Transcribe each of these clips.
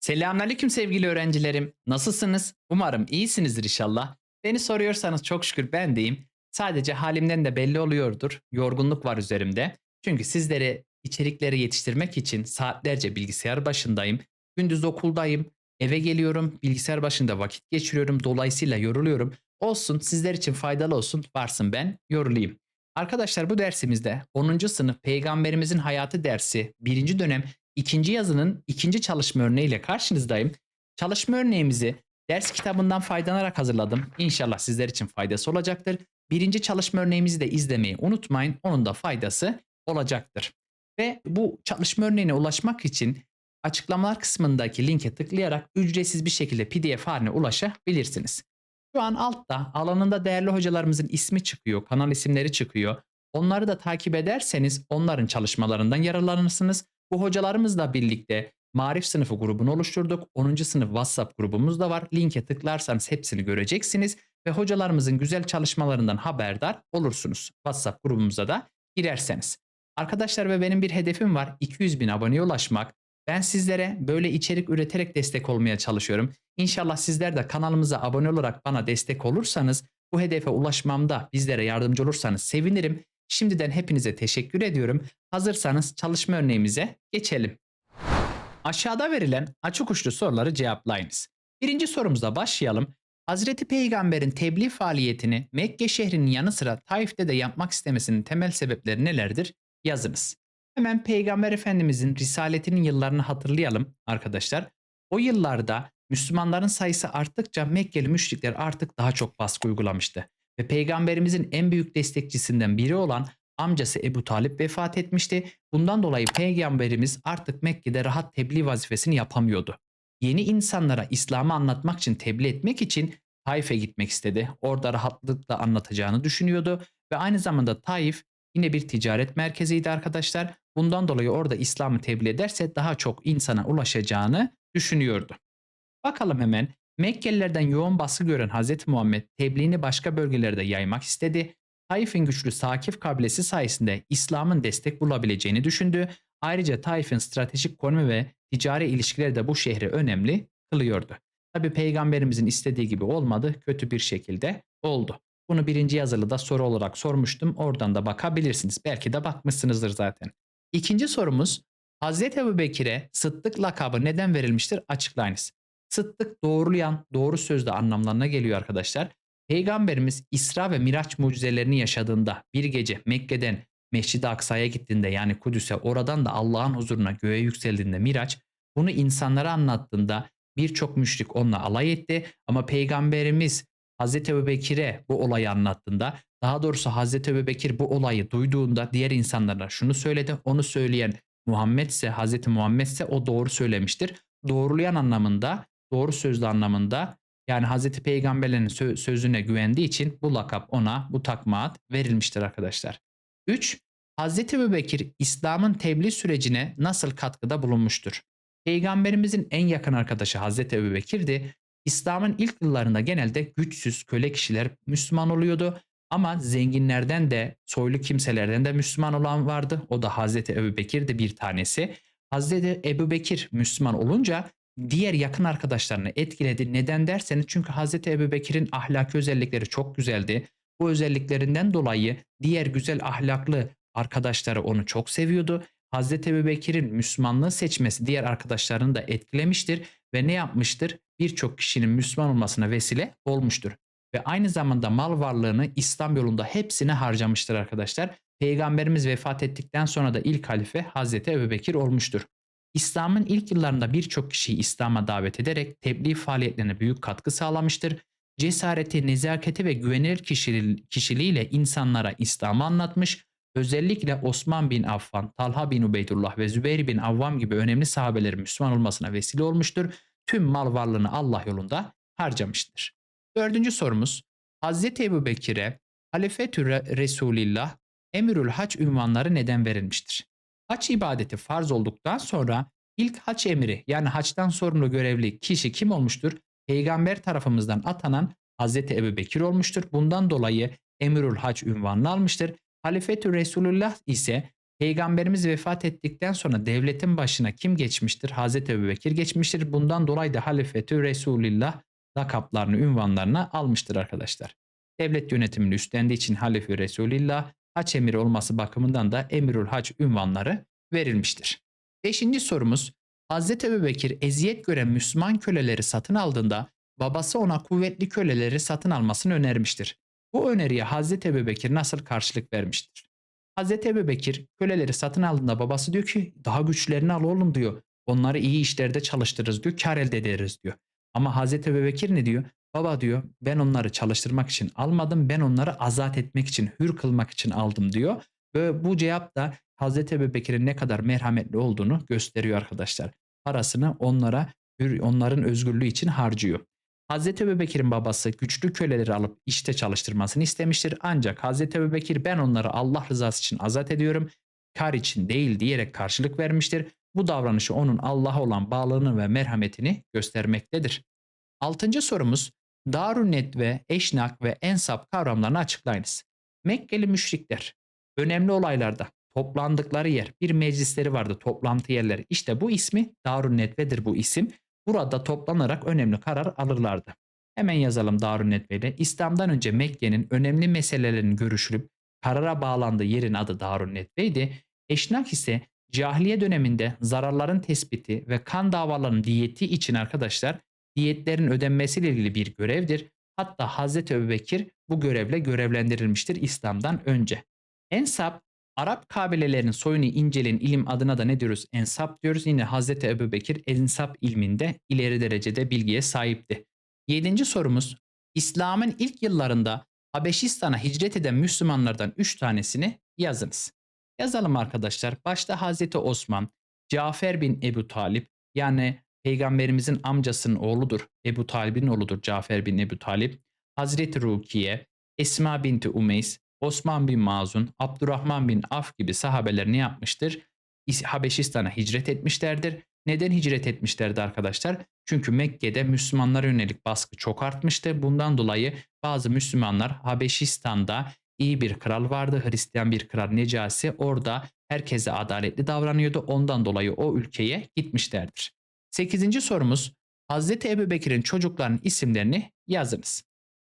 Selamünaleyküm sevgili öğrencilerim. Nasılsınız? Umarım iyisinizdir inşallah. Beni soruyorsanız çok şükür ben deyim. Sadece halimden de belli oluyordur. Yorgunluk var üzerimde. Çünkü sizlere içerikleri yetiştirmek için saatlerce bilgisayar başındayım. Gündüz okuldayım. Eve geliyorum. Bilgisayar başında vakit geçiriyorum. Dolayısıyla yoruluyorum. Olsun sizler için faydalı olsun. Varsın ben yorulayım. Arkadaşlar bu dersimizde 10. sınıf Peygamberimizin Hayatı dersi 1. dönem ikinci yazının ikinci çalışma örneğiyle karşınızdayım. Çalışma örneğimizi ders kitabından faydalanarak hazırladım. İnşallah sizler için faydası olacaktır. Birinci çalışma örneğimizi de izlemeyi unutmayın. Onun da faydası olacaktır. Ve bu çalışma örneğine ulaşmak için açıklamalar kısmındaki linke tıklayarak ücretsiz bir şekilde pdf haline ulaşabilirsiniz. Şu an altta alanında değerli hocalarımızın ismi çıkıyor, kanal isimleri çıkıyor. Onları da takip ederseniz onların çalışmalarından yararlanırsınız. Bu hocalarımızla birlikte Marif sınıfı grubunu oluşturduk. 10. sınıf WhatsApp grubumuz da var. Linke tıklarsanız hepsini göreceksiniz ve hocalarımızın güzel çalışmalarından haberdar olursunuz. WhatsApp grubumuza da girerseniz. Arkadaşlar ve benim bir hedefim var. 200 bin aboneye ulaşmak. Ben sizlere böyle içerik üreterek destek olmaya çalışıyorum. İnşallah sizler de kanalımıza abone olarak bana destek olursanız, bu hedefe ulaşmamda bizlere yardımcı olursanız sevinirim. Şimdiden hepinize teşekkür ediyorum. Hazırsanız çalışma örneğimize geçelim. Aşağıda verilen açık uçlu soruları cevaplayınız. Birinci sorumuzla başlayalım. Hazreti Peygamber'in tebliğ faaliyetini Mekke şehrinin yanı sıra Taif'te de yapmak istemesinin temel sebepleri nelerdir? Yazınız. Hemen Peygamber Efendimizin risaletinin yıllarını hatırlayalım arkadaşlar. O yıllarda Müslümanların sayısı arttıkça Mekkeli müşrikler artık daha çok baskı uygulamıştı. Ve Peygamberimizin en büyük destekçisinden biri olan amcası Ebu Talip vefat etmişti. Bundan dolayı Peygamberimiz artık Mekke'de rahat tebliğ vazifesini yapamıyordu. Yeni insanlara İslam'ı anlatmak için tebliğ etmek için Taif'e gitmek istedi. Orada rahatlıkla anlatacağını düşünüyordu ve aynı zamanda Taif yine bir ticaret merkeziydi arkadaşlar. Bundan dolayı orada İslam'ı tebliğ ederse daha çok insana ulaşacağını düşünüyordu. Bakalım hemen Mekkelilerden yoğun baskı gören Hz. Muhammed tebliğini başka bölgelerde yaymak istedi. Taif'in güçlü Sakif kabilesi sayesinde İslam'ın destek bulabileceğini düşündü. Ayrıca Taif'in stratejik konumu ve ticari ilişkileri de bu şehri önemli kılıyordu. Tabi peygamberimizin istediği gibi olmadı, kötü bir şekilde oldu. Bunu birinci yazılıda soru olarak sormuştum. Oradan da bakabilirsiniz. Belki de bakmışsınızdır zaten. İkinci sorumuz Hz. Ebu Bekir'e Sıddık lakabı neden verilmiştir? Açıklayınız. Sıddık doğrulayan, doğru sözde anlamlarına geliyor arkadaşlar. Peygamberimiz İsra ve Miraç mucizelerini yaşadığında bir gece Mekke'den Mescid-i Aksa'ya gittiğinde yani Kudüs'e oradan da Allah'ın huzuruna göğe yükseldiğinde Miraç bunu insanlara anlattığında birçok müşrik onunla alay etti ama Peygamberimiz Hazreti Ebubekir'e bu olayı anlattığında daha doğrusu Hazreti Ebubekir bu olayı duyduğunda diğer insanlara şunu söyledi onu söyleyen Muhammed ise Hazreti Muhammed ise o doğru söylemiştir. Doğrulayan anlamında doğru sözlü anlamında yani Hazreti Peygamberlerin sö- sözüne güvendiği için bu lakap ona bu takma verilmiştir arkadaşlar. 3. Hazreti Ebubekir İslam'ın tebliğ sürecine nasıl katkıda bulunmuştur? Peygamberimizin en yakın arkadaşı Hazreti Ebubekir'di. İslam'ın ilk yıllarında genelde güçsüz köle kişiler Müslüman oluyordu. Ama zenginlerden de soylu kimselerden de Müslüman olan vardı. O da Hazreti Ebubekir de bir tanesi. Hazreti Ebubekir Müslüman olunca diğer yakın arkadaşlarını etkiledi. Neden derseniz çünkü Hazreti Ebubekir'in ahlaki özellikleri çok güzeldi. Bu özelliklerinden dolayı diğer güzel ahlaklı arkadaşları onu çok seviyordu. Hazreti Ebubekir'in Müslümanlığı seçmesi diğer arkadaşlarını da etkilemiştir ve ne yapmıştır? Birçok kişinin Müslüman olmasına vesile olmuştur. Ve aynı zamanda mal varlığını İslam yolunda hepsine harcamıştır arkadaşlar. Peygamberimiz vefat ettikten sonra da ilk halife Hazreti Ebubekir olmuştur. İslam'ın ilk yıllarında birçok kişiyi İslam'a davet ederek tebliğ faaliyetlerine büyük katkı sağlamıştır. Cesareti, nezaketi ve güvenilir kişili- kişiliğiyle insanlara İslam'ı anlatmış, özellikle Osman bin Affan, Talha bin Ubeydullah ve Zübeyir bin Avvam gibi önemli sahabelerin Müslüman olmasına vesile olmuştur. Tüm mal varlığını Allah yolunda harcamıştır. Dördüncü sorumuz, Hazreti Ebu Bekir'e Halifetü Re- Resulillah Emirül Hac ünvanları neden verilmiştir? Haç ibadeti farz olduktan sonra ilk haç emiri yani haçtan sorumlu görevli kişi kim olmuştur? Peygamber tarafımızdan atanan Hazreti Ebu Bekir olmuştur. Bundan dolayı Emirül Hac ünvanını almıştır. Halifetü Resulullah ise Peygamberimiz vefat ettikten sonra devletin başına kim geçmiştir? Hazreti Ebubekir geçmiştir. Bundan dolayı da halifeti Resulillah lakaplarını, ünvanlarını almıştır arkadaşlar. Devlet yönetimini üstlendiği için halife Resulillah, haç emiri olması bakımından da Emirül Hac ünvanları verilmiştir. Beşinci sorumuz, Hazreti Ebubekir eziyet gören Müslüman köleleri satın aldığında babası ona kuvvetli köleleri satın almasını önermiştir. Bu öneriye Hazreti Ebubekir nasıl karşılık vermiştir? Hazreti Ebubekir köleleri satın aldığında babası diyor ki daha güçlerini al oğlum diyor. Onları iyi işlerde çalıştırırız diyor. Kar elde ederiz diyor. Ama Hazreti Ebubekir ne diyor? Baba diyor ben onları çalıştırmak için almadım. Ben onları azat etmek için, hür kılmak için aldım diyor. Ve bu cevap da Hazreti Ebubekir'in ne kadar merhametli olduğunu gösteriyor arkadaşlar. Parasını onlara, hür, onların özgürlüğü için harcıyor. Hazreti Ebubekir'in babası güçlü köleleri alıp işte çalıştırmasını istemiştir. Ancak Hazreti Ebubekir ben onları Allah rızası için azat ediyorum, kar için değil diyerek karşılık vermiştir. Bu davranışı onun Allah'a olan bağlılığını ve merhametini göstermektedir. Altıncı sorumuz Darunnet ve Eşnak ve Ensap kavramlarını açıklayınız. Mekkeli müşrikler önemli olaylarda toplandıkları yer bir meclisleri vardı toplantı yerleri. İşte bu ismi Darun-Nedve'dir bu isim. Burada toplanarak önemli karar alırlardı. Hemen yazalım Darun-Nedve ile. İslam'dan önce Mekke'nin önemli meselelerinin görüşülüp karara bağlandığı yerin adı Darun-Nedve'ydi. Eşnak ise cahiliye döneminde zararların tespiti ve kan davalarının diyeti için arkadaşlar diyetlerin ödenmesiyle ilgili bir görevdir. Hatta Hazreti Ebubekir bu görevle görevlendirilmiştir İslam'dan önce. Ensap Arap kabilelerinin soyunu inceleyen ilim adına da ne diyoruz? Ensap diyoruz. Yine Hazreti Ebubekir ensap ilminde ileri derecede bilgiye sahipti. Yedinci sorumuz İslam'ın ilk yıllarında Habeşistan'a hicret eden Müslümanlardan üç tanesini yazınız. Yazalım arkadaşlar. Başta Hazreti Osman, Cafer bin Ebu Talip yani Peygamberimizin amcasının oğludur. Ebu Talib'in oğludur Cafer bin Ebu Talip. Hazreti Rukiye, Esma binti Umeys, Osman bin Mazun, Abdurrahman bin Af gibi sahabeler ne yapmıştır? İs- Habeşistan'a hicret etmişlerdir. Neden hicret etmişlerdi arkadaşlar? Çünkü Mekke'de Müslümanlara yönelik baskı çok artmıştı. Bundan dolayı bazı Müslümanlar Habeşistan'da iyi bir kral vardı. Hristiyan bir kral Necasi. Orada herkese adaletli davranıyordu. Ondan dolayı o ülkeye gitmişlerdir. Sekizinci sorumuz Hazreti Ebubekir'in çocuklarının isimlerini yazınız.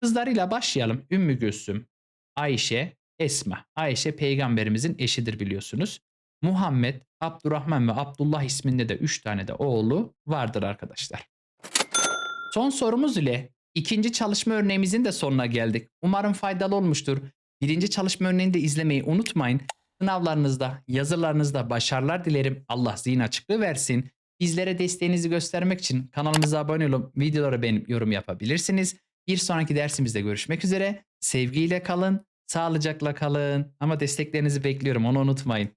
Kızlarıyla başlayalım. Ümmü Gülsüm, Ayşe, Esma. Ayşe peygamberimizin eşidir biliyorsunuz. Muhammed, Abdurrahman ve Abdullah isminde de 3 tane de oğlu vardır arkadaşlar. Son sorumuz ile ikinci çalışma örneğimizin de sonuna geldik. Umarım faydalı olmuştur. Birinci çalışma örneğini de izlemeyi unutmayın. Sınavlarınızda, yazılarınızda başarılar dilerim. Allah zihin açıklığı versin. Bizlere desteğinizi göstermek için kanalımıza abone olup videoları beğenip yorum yapabilirsiniz. Bir sonraki dersimizde görüşmek üzere. Sevgiyle kalın, sağlıcakla kalın. Ama desteklerinizi bekliyorum onu unutmayın.